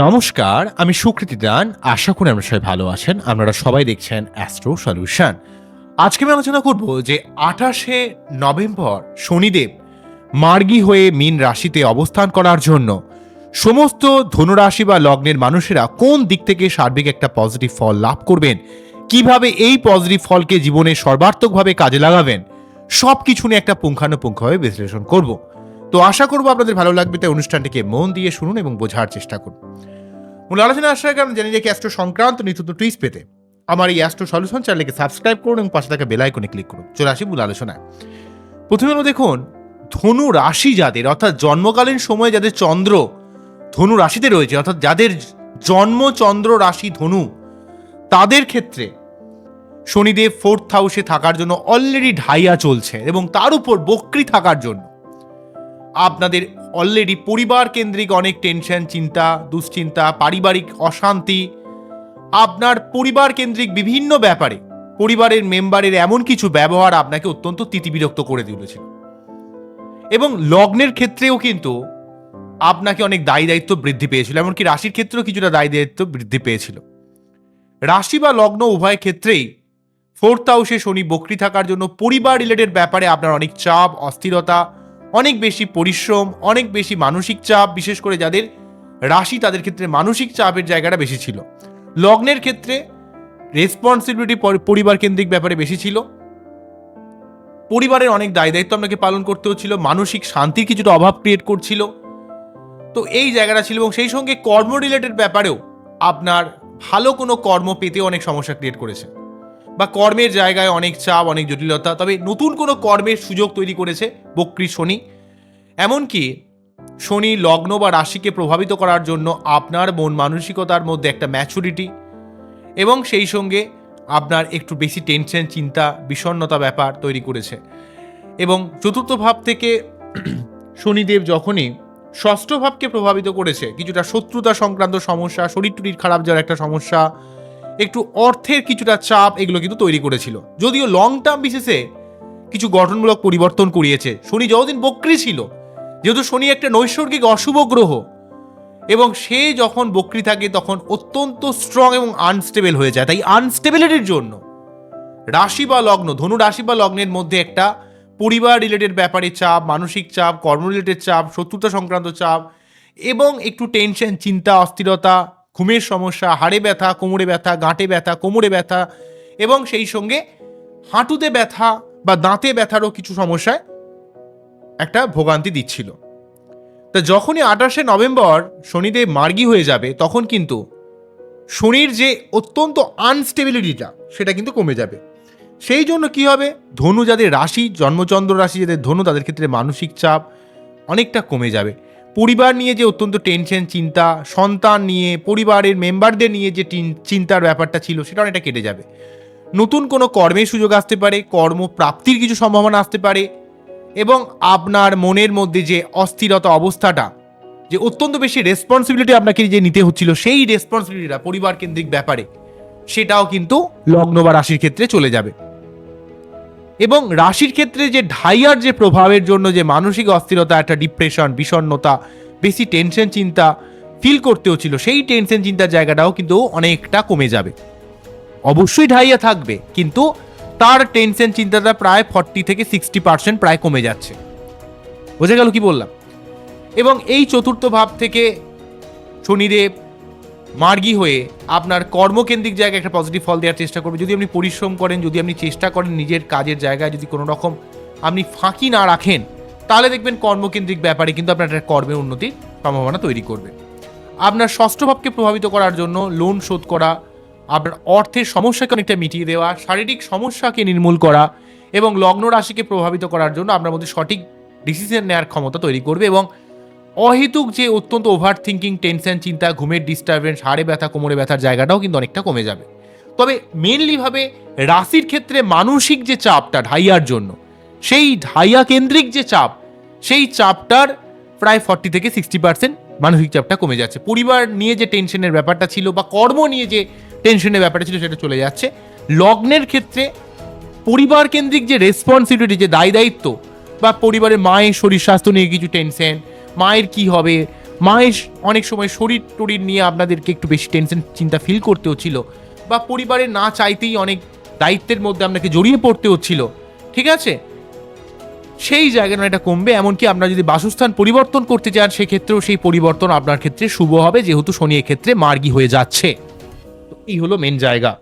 নমস্কার, আমি সুকৃতি দান। আশা করি আমরা সবাই ভালো আছেন। আপনারা সবাই দেখছেন অ্যাস্ট্রো সলিউশন আজকে আমি আলোচনা করব যে আঠাশে নভেম্বর শনিদেব মার্গী হয়ে মীন রাশিতে অবস্থান করার জন্য সমস্ত ধনুরাশি বা লগ্নের মানুষেরা কোন দিক থেকে সার্বিক একটা পজিটিভ ফল লাভ করবেন? কীভাবে এই পজিটিভ ফলকে জীবনে সর্বার্থকভাবে কাজে লাগাবেন? সব কিছু নিয়ে একটা পুঙ্খানুপুঙ্খভাবে বিশ্লেষণ করব। তো আশা করব আপনাদের ভালো লাগবে, তাই অনুষ্ঠানটিকে মন দিয়ে শুনুন এবং বোঝার চেষ্টা করুন। মূল আলোচনা আসার কারণ জানি যে অ্যাস্ট্রো সংক্রান্ত নিত্য টুইস পেতে আমার এই অ্যাস্ট্রো সলিউশন চ্যানেলকে সাবস্ক্রাইব করুন এবং পাশে থাকা বেল আইকনে ক্লিক করুন। চলে আসি মূল আলোচনায়। প্রথমে দেখুন, ধনু রাশি যাদের, অর্থাৎ জন্মকালীন সময়ে যাদের চন্দ্র ধনু রাশিতে রয়েছে, অর্থাৎ যাদের জন্ম চন্দ্র রাশি ধনু, তাদের ক্ষেত্রে শনিদেব ফোর্থ হাউসে থাকার জন্য অলরেডি ঢাইয়া চলছে এবং তার উপর বক্রি থাকার জন্য আপনাদের অলরেডি পরিবার কেন্দ্রিক অনেক টেনশন চিন্তা, দুশ্চিন্তা, পারিবারিক অশান্তি। আপনার পরিবার কেন্দ্রিক বিভিন্ন ব্যাপারে, পরিবারের মেম্বারের এমন কিছু ব্যবহার আপনাকে অত্যন্ত তিতিবিরক্ত করে তুলেছিল। এবং লগ্নের ক্ষেত্রেও কিন্তু আপনাকে অনেক দায়ী দায়িত্ব বৃদ্ধি পেয়েছিল, এমনকি রাশির ক্ষেত্রেও কিছুটা দায়ী দায়িত্ব বৃদ্ধি পেয়েছিল। রাশি বা লগ্ন উভয় ক্ষেত্রেই ফোর্থ হাউসে শনি বকরি থাকার জন্য পরিবার রিলেটেড ব্যাপারে আপনার অনেক চাপ, অস্থিরতা অনেক বেশি পরিশ্রম, অনেক বেশি মানসিক চাপ, বিশেষ করে যাদের রাশি তাদের ক্ষেত্রে মানসিক চাপের জায়গাটা বেশি ছিল। লগ্নের ক্ষেত্রে রেসপন্সিবিলিটি পরিবার কেন্দ্রিক ব্যাপারে বেশি ছিল। পরিবারের অনেক দায় দায়িত্ব আপনাকে পালন করতে হচ্ছিল, মানসিক শান্তির কিছুটা অভাব ক্রিয়েট করছিল। তো এই জায়গাটা ছিল এবং সেই সঙ্গে কর্ম রিলেটেড ব্যাপারেও আপনার ভালো কোনো কর্ম পেতে অনেক সমস্যা ক্রিয়েট করেছে। বা কর্মের জায়গায় অনেক চাপ, অনেক জটিলতা, তবে নতুন কোনো কর্মের সুযোগ তৈরি করেছে বক্রী শনি। এমনকি শনি লগ্ন বা রাশিকে প্রভাবিত করার জন্য আপনার মন মানসিকতার মধ্যে একটা ম্যাচুরিটি এবং সেই সঙ্গে আপনার একটু বেশি টেনশন চিন্তা, বিষণ্ণতা ব্যাপার তৈরি করেছে। এবং চতুর্থ ভাব থেকে শনিদেব যখনই ষষ্ঠ ভাবকে প্রভাবিত করেছে, কিছুটা শত্রুতা সংক্রান্ত সমস্যা শরীর টুরির খারাপ যাওয়ার একটা সমস্যা একটু অর্থের কিছুটা চাপ এগুলো কিন্তু তৈরি করেছিল। যদিও লং টার্ম বিশেষে কিছু গঠনমূলক পরিবর্তন করিয়েছে। শনি যতদিন বক্রি ছিল, যেহেতু শনি একটা নৈসর্গিক অশুভ গ্রহ, এবং সে যখন বক্রি থাকে তখন অত্যন্ত স্ট্রং এবং আনস্টেবল হয়ে যায়। তাই আনস্টেবিলিটির জন্য রাশি বা লগ্ন, ধনু রাশি বা লগ্নের মধ্যে একটা পরিবার রিলেটেড ব্যাপারে চাপ, মানসিক চাপ কর্ম রিলেটেড চাপ শত্রুতা সংক্রান্ত চাপ, এবং একটু টেনশন চিন্তা, অস্থিরতা ঘুমের সমস্যা, হাড়ে ব্যথা, কোমরে ব্যথা, গাঁটে ব্যথা, কোমরে ব্যথা এবং সেই সঙ্গে হাঁটুতে ব্যথা বা দাঁতে ব্যথারও কিছু সমস্যায় একটা ভোগান্তি দিচ্ছিল। তা যখনই আঠাশে নভেম্বর শনিদেব মার্গী হয়ে যাবে, তখন কিন্তু শনির যে অত্যন্ত আনস্টেবিলিটিটা সেটা কিন্তু কমে যাবে। সেই জন্য কি হবে? ধনু যাদের রাশি, জন্মচন্দ্র রাশি যাদের ধনু, তাদের ক্ষেত্রে মানসিক চাপ অনেকটা কমে যাবে। পরিবার নিয়ে যে অত্যন্ত টেনশন চিন্তা, সন্তান নিয়ে, পরিবারের মেম্বারদের নিয়ে যে চিন্তার ব্যাপারটা ছিল, সেটা অনেকটা কেটে যাবে। নতুন কোনো কর্মের সুযোগ আসতে পারে, কর্মপ্রাপ্তির কিছু সম্ভাবনা আসতে পারে, এবং আপনার মনের মধ্যে যে অস্থিরতা অবস্থাটা, যে অত্যন্ত বেশি রেসপন্সিবিলিটি আপনাকে যে নিতে হচ্ছিল, সেই রেসপন্সিবিলিটিটা পরিবার কেন্দ্রিক ব্যাপারে, সেটাও কিন্তু লগ্ন বা রাশির ক্ষেত্রে চলে যাবে। এবং রাশির ক্ষেত্রে যে ঢাইয়ার যে প্রভাবের জন্য যে মানসিক অস্থিরতা, একটা ডিপ্রেশন বিষণ্ণতা, বেশি টেনশন চিন্তা ফিল করতেও ছিল, সেই টেনশন চিন্তার জায়গাটাও কিন্তু অনেকটা কমে যাবে। অবশ্যই ঢাইয়া থাকবে, কিন্তু তার টেনশন চিন্তাটা প্রায় ফর্টি থেকে সিক্সটি পার্সেন্ট প্রায় কমে যাচ্ছে। বোঝা গেল কি বললাম? এবং এই চতুর্থ ভাব থেকে শনিদেব মার্গী হয়ে আপনার কর্মকেন্দ্রিক জায়গায় একটা পজিটিভ ফল দেওয়ার চেষ্টা করবে। যদি আপনি পরিশ্রম করেন, যদি আপনি চেষ্টা করেন নিজের কাজের জায়গায় যদি কোনো রকম আপনি ফাঁকি না রাখেন, তাহলে দেখবেন কর্মকেন্দ্রিক ব্যাপারে কিন্তু আপনার একটা কর্মের উন্নতির সম্ভাবনা তৈরি করবে। আপনার ষষ্ঠ ভাবকে প্রভাবিত করার জন্য লোন শোধ করা, আপনার অর্থের সমস্যাকে অনেকটা মিটিয়ে দেওয়া, শারীরিক সমস্যাকে নির্মূল করা এবং লগ্ন রাশিকে প্রভাবিত করার জন্য আপনার মধ্যে সঠিক ডিসিশন নেওয়ার ক্ষমতা তৈরি করবে এবং অহেতুক যে অত্যন্ত ওভার থিঙ্কিং টেনশন চিন্তা, ঘুমের ডিস্টারবেন্স হাড়ে ব্যথা, কোমরে ব্যথার জায়গাটাও কিন্তু অনেকটা কমে যাবে। তবে মেনলিভাবে রাশির ক্ষেত্রে মানসিক যে চাপটা ঢাইয়ার জন্য, সেই ঢাইয়া কেন্দ্রিক যে চাপ, সেই চাপটার প্রায় ফর্টি থেকে সিক্সটি পার্সেন্ট মানসিক চাপটা কমে যাচ্ছে। পরিবার নিয়ে যে টেনশনের ব্যাপারটা ছিল বা কর্ম নিয়ে যে টেনশনের ব্যাপারটা ছিল সেটা চলে যাচ্ছে। লগ্নের ক্ষেত্রে পরিবার কেন্দ্রিক যে রেসপন্সিবিলিটি যে দায় দায়িত্ব বা পরিবারের মায়ের শরীর স্বাস্থ্য নিয়ে কিছু টেনশন মায়ের কি হবে? মায়ের অনেক সময় শরীর টরির নিয়ে আপনাদেরকে একটু বেশি টেনশন চিন্তা ফিল করতে হচ্ছিল বা পরিবারে না চাইতেই অনেক দায়িত্বের মধ্যে আপনাকে জড়িয়ে পড়তে হচ্ছিল ঠিক আছে? সেই জায়গাটা এটা কমবে। এমনকি আপনারা যদি বাসস্থান পরিবর্তন করতে চান, সেক্ষেত্রেও সেই পরিবর্তন আপনার ক্ষেত্রে শুভ হবে। যেহেতু শনি ক্ষেত্রে মার্গী হয়ে যাচ্ছে। এই হলো মেন জায়গা।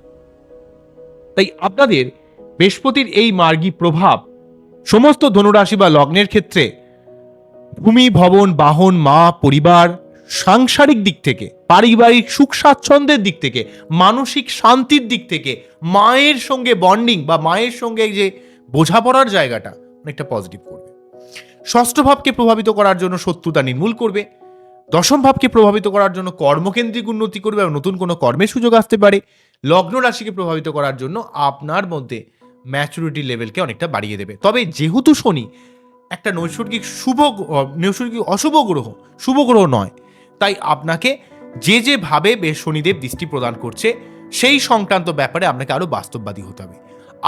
তাই আপনাদের বৃহস্পতির এই মার্গী প্রভাব, সমস্ত ধনুরাশি বা লগ্নের ক্ষেত্রে ভূমি, ভবন, বাহন, মা, পরিবার, সাংসারিক দিক থেকে, পারিবারিক সুখ স্বাচ্ছন্দ্যের দিক থেকে, মানসিক শান্তির দিক থেকে, মায়ের সঙ্গে বন্ডিং বা মায়ের সঙ্গে যে বোঝাপড়ার জায়গাটা অনেকটা পজিটিভ করবে। ষষ্ঠ ভাবকে প্রভাবিত করার জন্য শত্রুতা নির্মূল করবে। দশম ভাবকে প্রভাবিত করার জন্য কর্মকেন্দ্রিক উন্নতি করবে এবং নতুন কোনো কর্মের সুযোগ আসতে পারে। লগ্ন রাশিকে প্রভাবিত করার জন্য আপনার মধ্যে ম্যাচুরিটি লেভেলকে অনেকটা বাড়িয়ে দেবে। তবে যেহেতু শনি একটা নৈসর্গিক শুভ নৈসর্গিক অশুভ গ্রহ, শুভ গ্রহ নয়। তাই আপনাকে যে যেভাবে শনিদেব দৃষ্টি প্রদান করছে, সেই সংক্রান্ত ব্যাপারে আপনাকে আরও বাস্তববাদী হতে হবে।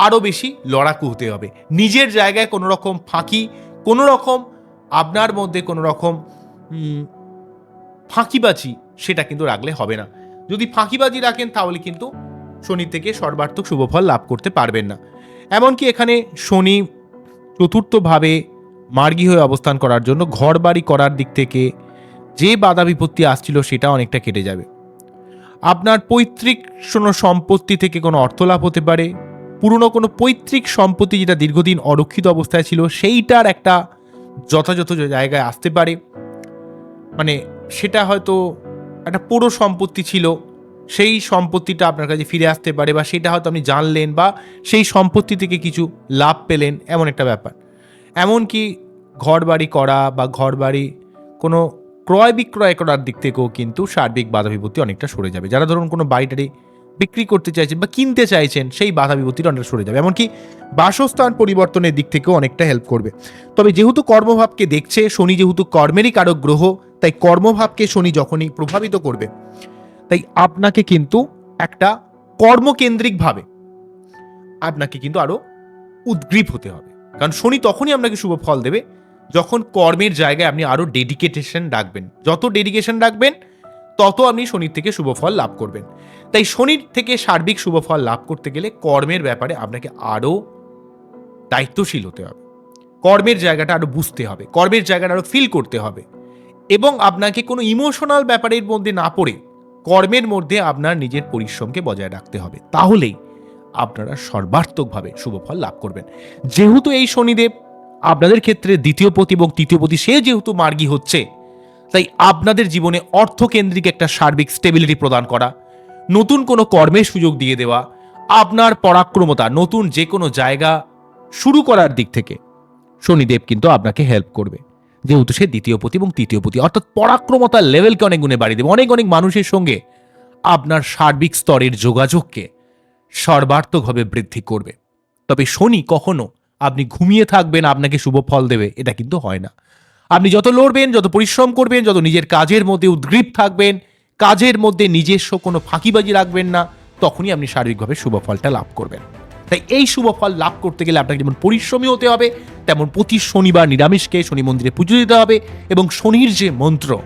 আরও বেশি লড়াকু হতে হবে। নিজের জায়গায় কোনো রকম ফাঁকি কোনো রকম আপনার মধ্যে কোনো রকম ফাঁকিবাজি, সেটা কিন্তু রাখলে হবে না। যদি ফাঁকিবাজি রাখেন, তাহলে কিন্তু শনি থেকে সর্বার্থক শুভফল লাভ করতে পারবেন না। এমনকি এখানে শনি চতুর্থভাবে মার্গী হয়ে অবস্থান করার জন্য ঘর বাড়ি করার দিক থেকে যে বাধা বিপত্তি আসছিল সেটা অনেকটা কেটে যাবে। আপনার পৈতৃক কোনো সম্পত্তি থেকে কোনো অর্থ লাভ হতে পারে। পুরনো কোনো পৈতৃক সম্পত্তি যেটা দীর্ঘদিন অরক্ষিত অবস্থায় ছিল, সেইটার একটা যথাযথ জায়গায় আসতে পারে। মানে সেটা হয়তো একটা পুরো সম্পত্তি ছিল, সেই সম্পত্তিটা আপনার কাছে ফিরে আসতে পারে বা সেটা হয়তো আপনি জানলেন বা সেই সম্পত্তি থেকে কিছু লাভ পেলেন, এমন একটা ব্যাপার। এমনকি ঘর বাড়ি করা বা ঘর বাড়ি কোনো ক্রয় বিক্রয় করার দিক থেকেও কিন্তু সার্বিক বাধা বিপত্তি অনেকটা সরে যাবে। যারা ধরুন কোনো বাড়িটারি বিক্রি করতে চাইছেন বা কিনতে চাইছেন, সেই বাধা বিপত্তিটা অনেকটা সরে যাবে। এমনকি বাসস্থান পরিবর্তনের দিক থেকেও অনেকটা হেল্প করবে। তবে যেহেতু কর্মভাবকে দেখছে, শনি যেহেতু কর্মেরই কারক গ্রহ, তাই কর্মভাবকে শনি যখনই প্রভাবিত করবে, তাই আপনাকে কিন্তু একটা কর্মকেন্দ্রিকভাবে আপনাকে কিন্তু আরও উদ্গ্রীব হতে হবে। কারণ শনি তখনই আপনাকে শুভ ফল দেবে। যখন কর্মের জায়গায় আপনি আরও ডেডিকেটেশন রাখবেন। যত ডেডিকেশন রাখবেন, তত আপনি শনির থেকে শুভ ফল লাভ করবেন। তাই শনির থেকে সার্বিক শুভ ফল লাভ করতে গেলে কর্মের ব্যাপারে আপনাকে আরও দায়িত্বশীল হতে হবে। কর্মের জায়গাটা আরও বুঝতে হবে। কর্মের জায়গাটা আরও ফিল করতে হবে। এবং আপনাকে কোনো ইমোশনাল ব্যাপারের মধ্যে না পড়ে কর্মের মধ্যে আপনার নিজের পরিশ্রমকে বজায় রাখতে হবে। তাহলেই আপনারা সর্বার্থকভাবে শুভফল লাভ করবেন। যেহেতু এই শনিদেব আপনাদের ক্ষেত্রে দ্বিতীয় পতি এবং তৃতীয় পতি সে যেহেতু মার্গী হচ্ছে, তাই আপনাদের জীবনে অর্থকেন্দ্রিক একটা সার্বিক স্টেবিলিটি প্রদান করা, নতুন কোনো কর্মের সুযোগ দিয়ে দেওয়া, আপনার পরাক্রমতা, নতুন যে কোনো জায়গা শুরু করার দিক থেকে শনিদেব কিন্তু আপনাকে হেল্প করবে। যেহেতু সে দ্বিতীয় পতি এবং তৃতীয় পতি অর্থাৎ পরাক্রমতার লেভেলকে অনেক গুণে বাড়িয়ে দেবে। অনেক অনেক মানুষের সঙ্গে আপনার সার্বিক স্তরের যোগাযোগকে সর্বার্থকভাবে বৃদ্ধি করবে। তবে শনি কখনো আপনি ঘুমিয়ে থাকবেন, আপনাকে শুভ ফল দেবে, এটা কিন্তু হয় না। আপনি যত লড়বেন, যত পরিশ্রম করবেন, যত নিজের কাজের মধ্যে উদ্গ্রীব থাকবেন, কাজের মধ্যে নিজস্ব কোনো ফাঁকিবাজি রাখবেন না, তখনই আপনি শারীরিকভাবে শুভ ফলটা লাভ করবেন। তাই এই শুভ ফল লাভ করতে গেলে আপনাকে যেমন পরিশ্রমী হতে হবে, তেমন প্রতি শনিবার নিরামিষকে শনি মন্দিরে পুজো দিতে হবে এবং শনির যে মন্ত্র,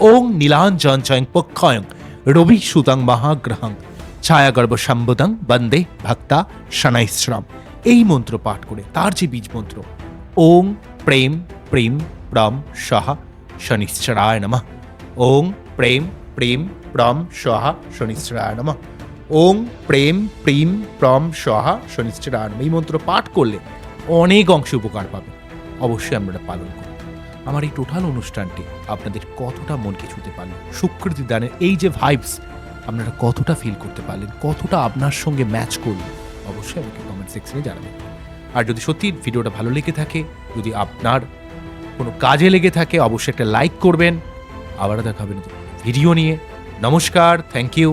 ওং নীলাঞ্জন চয়ং পক্ষয়ং রবি সুতাং মহাগ্রহং ছায়াগর্ভ সম্বোধং বন্দে ভক্তা শনাইশ্রাম এই মন্ত্র পাঠ করে, তার যে বীজ মন্ত্র, ওং প্রেম প্রেম প্রম সহ শনিশ্চরায় নমঃ। ওং প্রেম প্রেম প্রম সহ শনিশ্চরায় নমঃ। ওং প্রেম প্রেম প্রম সহ শনিশ্চরায় নমঃ। এই মন্ত্র পাঠ করলে অনেক অংশে উপকার পাবে। অবশ্যই আমরা পালন করুন আমার এই টোটাল অনুষ্ঠানটি আপনাদের কতটা মনকে ছুতে পারল, সুকৃতি দানের এই যে ভাইবস আপনারা কতটা ফিল করতে পারলেন, কতটা আপনার সঙ্গে ম্যাচ করলেন, অবশ্যই আমাকে কমেন্ট সেকশনে জানাবেন। আর যদি সত্যি ভিডিওটা ভালো লেগে থাকে, যদি আপনার কোনো কাজে লেগে থাকে, অবশ্যই একটা লাইক করবেন। আবারও দেখাবেন ভিডিও নিয়ে। নমস্কার থ্যাংক ইউ